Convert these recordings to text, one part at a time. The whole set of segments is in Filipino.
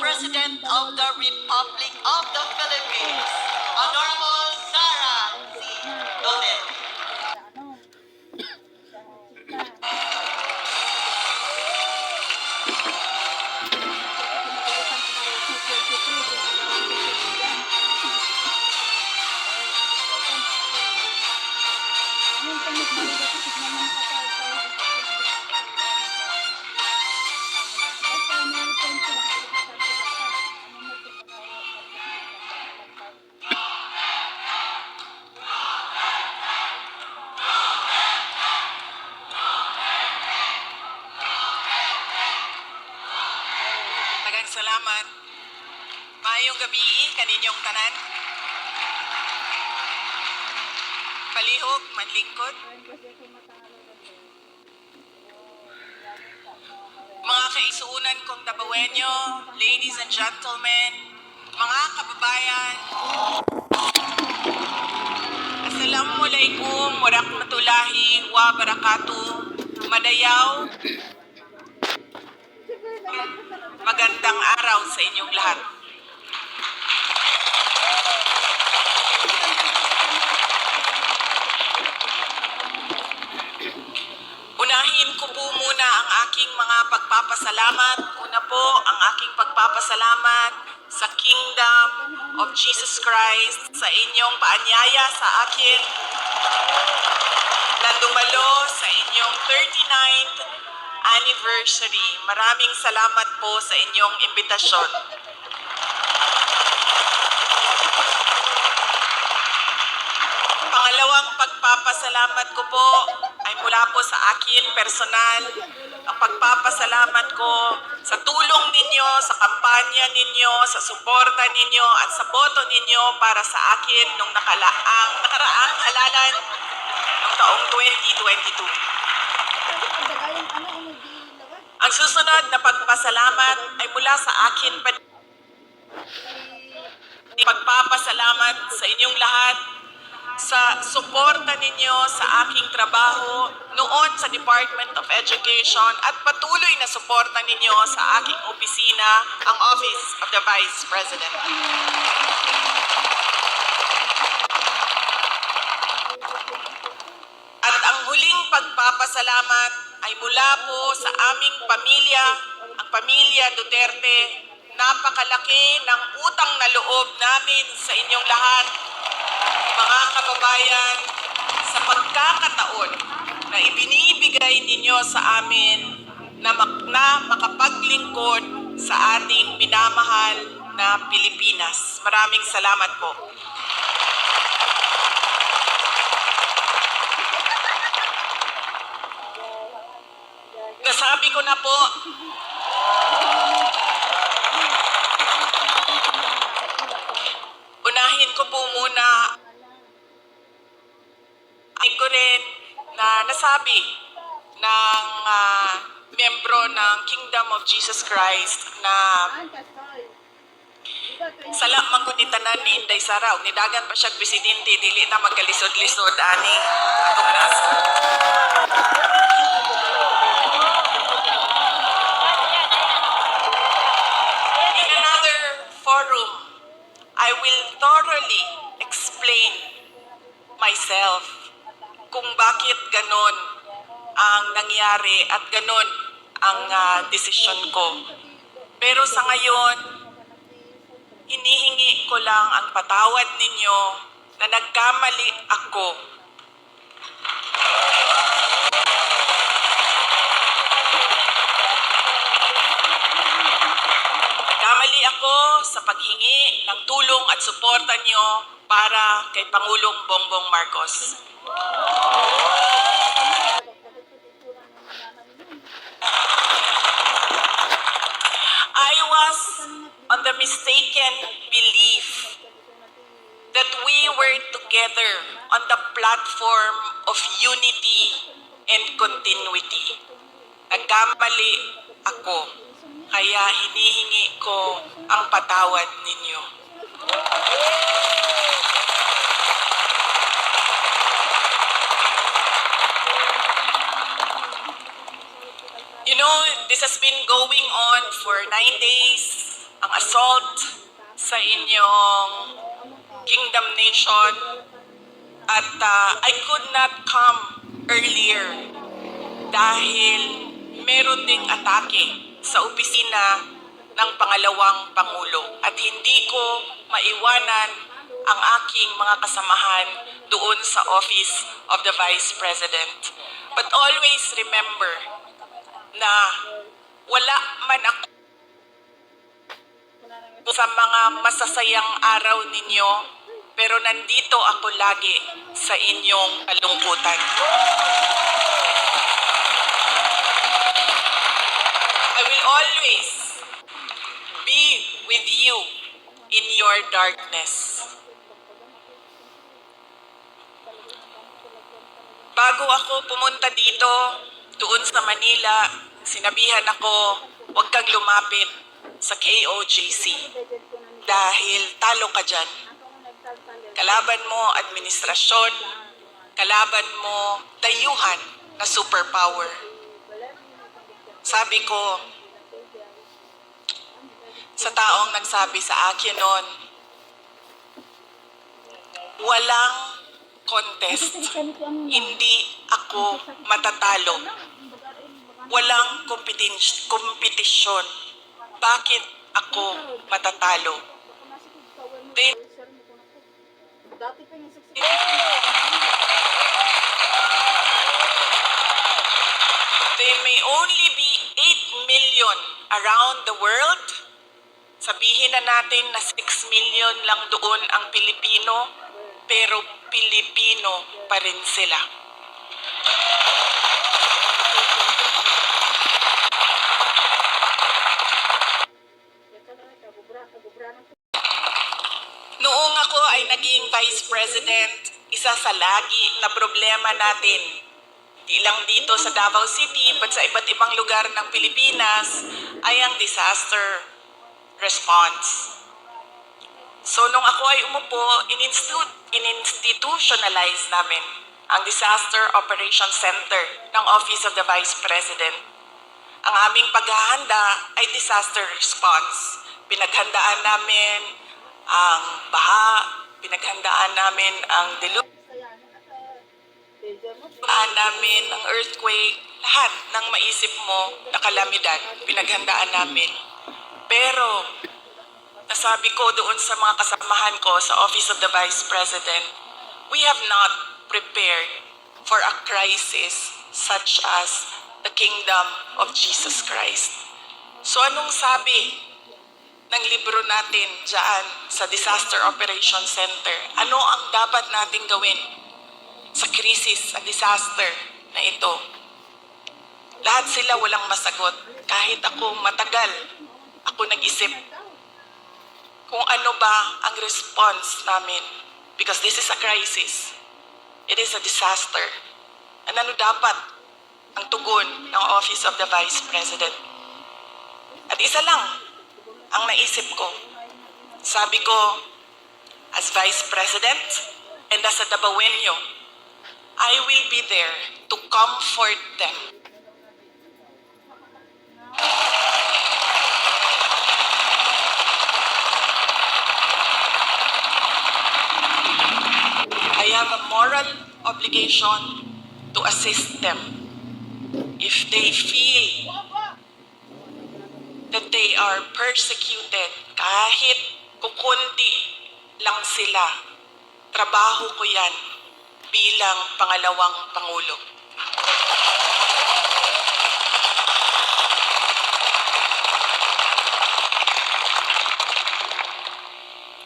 President of the Republic of the Philippines, Honorable Sara C. Donel. Magang Maayong gabi kaninyong tanan. Palihog, manlingkod. Mga kaisuunan kong tabawenyo, ladies and gentlemen, mga kababayan, Assalamualaikum warahmatullahi wabarakatuh. Madayaw, magandang araw sa inyong lahat. Unahin ko po muna ang aking mga pagpapasalamat. Una po ang aking pagpapasalamat sa Kingdom of Jesus Christ sa inyong paanyaya sa akin na dumalo sa inyong 39th anniversary. Maraming salamat po sa inyong imbitasyon. Pangalawang pagpapasalamat ko po ay mula po sa akin personal. Ang pagpapasalamat ko sa tulong ninyo, sa kampanya ninyo, sa suporta ninyo at sa boto ninyo para sa akin nung nakalaang, nakaraang halalan ng taong 2022. Ang susunod na pagpasalamat ay mula sa akin pa pagpapasalamat sa inyong lahat sa suporta ninyo sa aking trabaho noon sa Department of Education at patuloy na suporta ninyo sa aking opisina, ang Office of the Vice President. At ang huling pagpapasalamat ay mula po sa aming pamilya, ang pamilya Duterte. Napakalaki ng utang na loob namin sa inyong lahat, mga kababayan, sa pagkakataon na ibinibigay ninyo sa amin na, mak- na makapaglingkod sa ating minamahal na Pilipinas. Maraming salamat po. Nasabi ko na po, unahin ko po muna ay ko rin na nasabi ng ah, membro ng Kingdom of Jesus Christ na sala ko ni Inday Sara ug nidagan pa siya presidente dili na magkalisod-lisod ani. In another forum, I will thoroughly explain myself kung bakit ganon ang nangyari at ganon ang ah, desisyon ko. Pero sa ngayon, hinihingi ko lang ang patawad ninyo na nagkamali ako. Nagkamali ako sa paghingi ng tulong at suporta niyo para kay Pangulong Bongbong Marcos. I was on the mistaken belief that we were together on the platform of unity and continuity. Nagkamali ako, kaya hinihingi ko ang patawad ninyo. You know, this has been going on for nine days. Ang assault sa inyong kingdom nation at uh, I could not come earlier dahil meron ding atake sa opisina ng pangalawang pangulo at hindi ko maiwanan ang aking mga kasamahan doon sa office of the vice president. But always remember na wala man ako sa mga masasayang araw ninyo, pero nandito ako lagi sa inyong kalungkutan. I will always be with you in your darkness. Bago ako pumunta dito, doon sa Manila, sinabihan ako, huwag kang lumapit sa KOJC dahil talo ka dyan. Kalaban mo administrasyon, kalaban mo dayuhan na superpower. Sabi ko, sa taong nagsabi sa akin noon, walang contest. Hindi ako matatalo. Walang kompetisyon. Bakit ako matatalo? They, Dati they may only be 8 million around the world. Sabihin na natin na 6 million lang doon ang Pilipino, pero Pilipino pa rin sila. Noong ako ay naging vice president, isa sa lagi na problema natin, di lang dito sa Davao City, but sa iba't ibang lugar ng Pilipinas, ay ang disaster response. So nung ako ay umupo, in-institu- in-institutionalize namin ang Disaster Operations Center ng Office of the Vice President. Ang aming paghahanda ay disaster response. Pinaghandaan namin ang baha, pinaghandaan namin ang diluvian, Paan namin ang earthquake, lahat ng maisip mo na kalamidad, pinaghandaan namin. Pero, nasabi ko doon sa mga kasamahan ko sa Office of the Vice President, we have not prepared for a crisis such as the kingdom of Jesus Christ. So anong sabi ng libro natin dyan sa Disaster Operations Center? Ano ang dapat nating gawin sa krisis, sa disaster na ito. Lahat sila walang masagot. Kahit ako matagal, ako nag-isip kung ano ba ang response namin. Because this is a crisis. It is a disaster. And ano dapat ang tugon ng Office of the Vice President? At isa lang ang naisip ko. Sabi ko, as Vice President and as a Dabawenyo, I will be there to comfort them. I have a moral obligation to assist them if they feel they are persecuted kahit kukunti lang sila. Trabaho ko yan bilang pangalawang pangulo.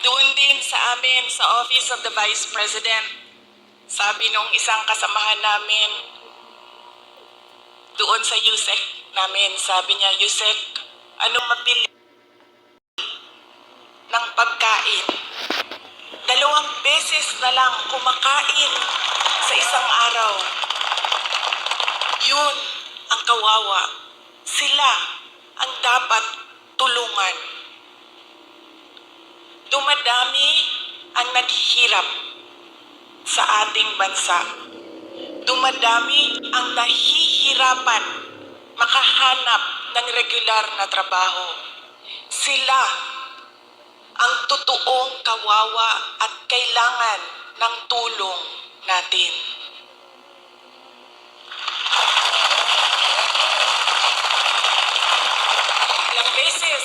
Doon din sa amin sa Office of the Vice President, sabi nung isang kasamahan namin, doon sa USEC namin, sabi niya, USEC, ano mabili ng pagkain? Dalawang beses na lang kumakain sa isang araw. Yun ang kawawa. Sila ang dapat tulungan. Dumadami ang naghihirap sa ating bansa. Dumadami ang nahihirapan makahanap ng regular na trabaho. Sila ang totoong kawawa at kailangan ng tulong natin. Ilang beses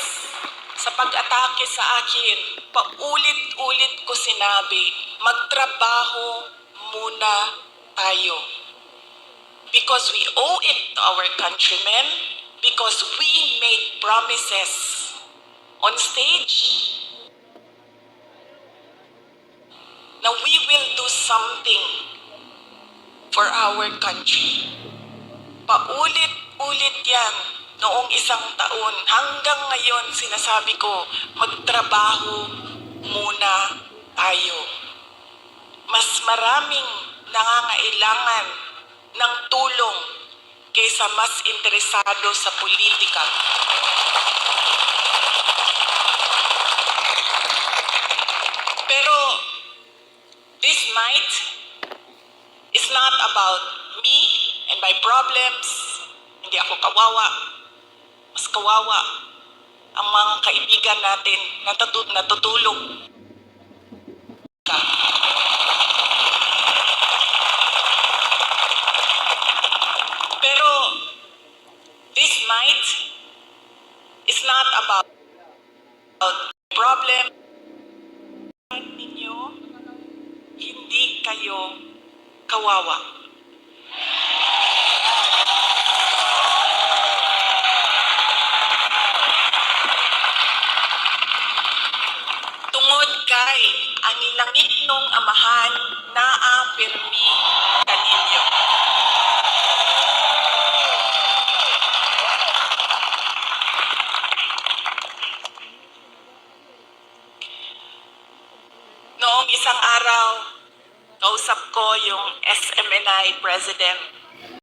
sa pag-atake sa akin, paulit-ulit ko sinabi, magtrabaho muna tayo. Because we owe it to our countrymen, because we made promises on stage na we will do something for our country. Paulit-ulit yan noong isang taon. Hanggang ngayon, sinasabi ko, magtrabaho muna tayo. Mas maraming nangangailangan ng tulong kaysa mas interesado sa politika. Pero this night is not about me and my problems. Hindi ako kawawa. Mas kawawa ang mga kaibigan natin na natu- natutulog. Ka. Pero this night is not about, about problem ninyo. Hindi kayo kawawa. Tungod kay ang langit nung amahan naapirmi kaninyo. President